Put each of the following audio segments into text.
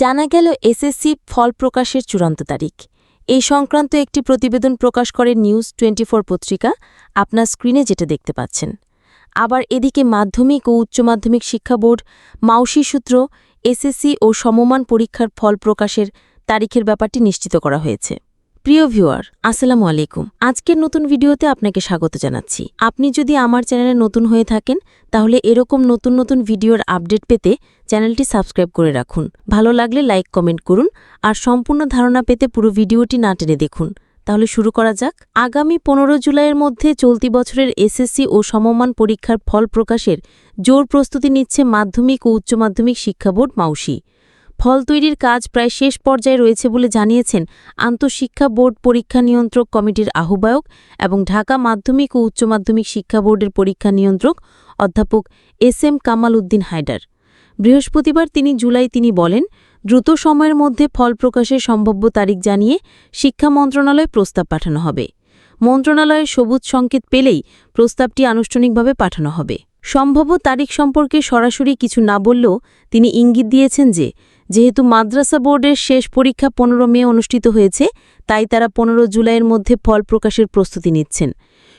জানা গেল এসএসসি ফল প্রকাশের চূড়ান্ত তারিখ। এই সংক্রান্ত একটি প্রতিবেদন প্রকাশ করে নিউজ টোয়েন্টি পত্রিকা, আপনার স্ক্রিনে যেটা দেখতে পাচ্ছেন। আবার এদিকে মাধ্যমিক ও উচ্চ মাধ্যমিক শিক্ষা বোর্ড, মাউসি সূত্র, এসএসসি ও সমমান পরীক্ষার ফল প্রকাশের তারিখের ব্যাপারটি নিশ্চিত করা হয়েছে। প্রিয় ভিউয়ার, আসসালামু আলাইকুম। আজকের নতুন ভিডিওতে আপনাকে স্বাগত জানাচ্ছি। আপনি যদি আমার চ্যানেলে নতুন হয়ে থাকেন, তাহলে এরকম নতুন নতুন ভিডিওর আপডেট পেতে চ্যানেলটি সাবস্ক্রাইব করে রাখুন। ভালো লাগলে লাইক, কমেন্ট করুন আর সম্পূর্ণ ধারণা পেতে পুরো ভিডিওটি না টেনে দেখুন। তাহলে শুরু করা যাক। আগামী পনেরো জুলাইয়ের মধ্যে চলতি বছরের এসএসসি ও সমমান পরীক্ষার ফল প্রকাশের জোর প্রস্তুতি নিচ্ছে মাধ্যমিক ও উচ্চ মাধ্যমিক শিক্ষা বোর্ড মাউসি। ফল তৈরির কাজ প্রায় শেষ পর্যায়ে রয়েছে বলে জানিয়েছেন আন্তঃশিক্ষা বোর্ড পরীক্ষা নিয়ন্ত্রক কমিটির আহ্বায়ক এবং ঢাকা মাধ্যমিক ও উচ্চ মাধ্যমিক শিক্ষা বোর্ডের পরীক্ষা নিয়ন্ত্রক অধ্যাপক এস এম কামাল উদ্দিন হায়দার। বৃহস্পতিবার তিনি জুলাই তিনি বলেন, দ্রুত সময়ের মধ্যে ফল প্রকাশের সম্ভাব্য তারিখ জানিয়ে শিক্ষা মন্ত্রণালয়ে প্রস্তাব পাঠানো হবে। মন্ত্রণালয়ের সবুজ সংকেত পেলেই প্রস্তাবটি আনুষ্ঠানিকভাবে পাঠানো হবে। সম্ভাব্য তারিখ সম্পর্কে সরাসরি কিছু না বললেও তিনি ইঙ্গিত দিয়েছেন যে যেহেতু মাদ্রাসা বোর্ডের শেষ পরীক্ষা পনেরো মে অনুষ্ঠিত হয়েছে, তাই তারা পনেরো জুলাইয়ের মধ্যে ফল প্রকাশের প্রস্তুতি নিচ্ছেন।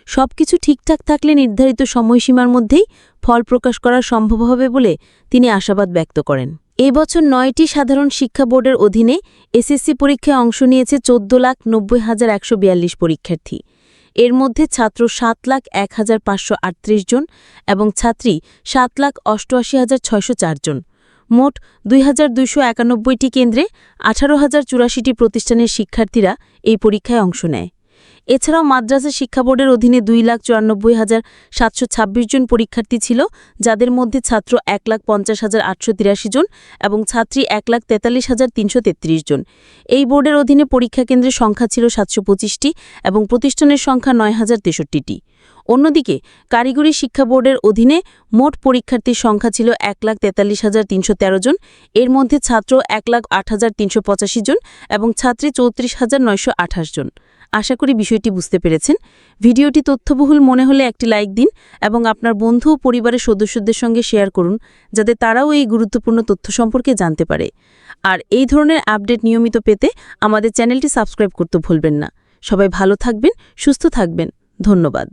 সবকিছু ঠিকঠাক থাকলে নির্ধারিত সময়সীমার মধ্যেই ফল প্রকাশ করা সম্ভব হবে বলে তিনি আশাবাদ ব্যক্ত করেন। এ বছর নয়টি সাধারণ শিক্ষা বোর্ডের অধীনে এসএসসি পরীক্ষায় অংশ নিয়েছে চোদ্দ লাখ নব্বই হাজার একশো বিয়াল্লিশ পরীক্ষার্থী। এর মধ্যে ছাত্র সাত লাখ এক হাজার পাঁচশো আটত্রিশ জন এবং ছাত্রী সাত লাখ অষ্টআশি হাজার ছয়শো চার জন। মোট দুই কেন্দ্রে আঠারো হাজার চুরাশিটি প্রতিষ্ঠানের শিক্ষার্থীরা এই পরীক্ষায় অংশ নেয়। এছাড়াও মাদ্রাসা শিক্ষা বোর্ডের অধীনে দুই লাখ চুরানব্বই হাজার সাতশো ছাব্বিশ জন পরীক্ষার্থী ছিল, যাদের মধ্যে ছাত্র এক লাখ পঞ্চাশ হাজার আটশো তিরাশি জন এবং ছাত্রী এক লাখ তেতাল্লিশ হাজার তিনশো তেত্রিশ জন। এই বোর্ডের অধীনে পরীক্ষা কেন্দ্রের সংখ্যা ছিল সাতশো পঁচিশটি এবং প্রতিষ্ঠানের সংখ্যা নয় হাজার তেষট্টিটি। অন্যদিকে, কারিগরি শিক্ষা বোর্ডের অধীনে মোট পরীক্ষার্থীর সংখ্যা ছিল এক লাখ তেতাল্লিশ হাজার তিনশো তেরো জন। এর মধ্যে ছাত্র এক লাখ আট হাজার তিনশো পঁচাশি জন এবং ছাত্রী চৌত্রিশ হাজার নয়শো আঠাশ জন। আশা করি বিষয়টি বুঝতে পেরেছেন। ভিডিওটি তথ্যবহুল মনে হলে একটি লাইক দিন এবং আপনার বন্ধু ও পরিবারের সদস্যদের সঙ্গে শেয়ার করুন, যাতে তারাও এই গুরুত্বপূর্ণ তথ্য সম্পর্কে জানতে পারে। আর এই ধরনের আপডেট নিয়মিত পেতে আমাদের চ্যানেলটি সাবস্ক্রাইব করতে ভুলবেন না। সবাই ভালো থাকবেন, সুস্থ থাকবেন। ধন্যবাদ।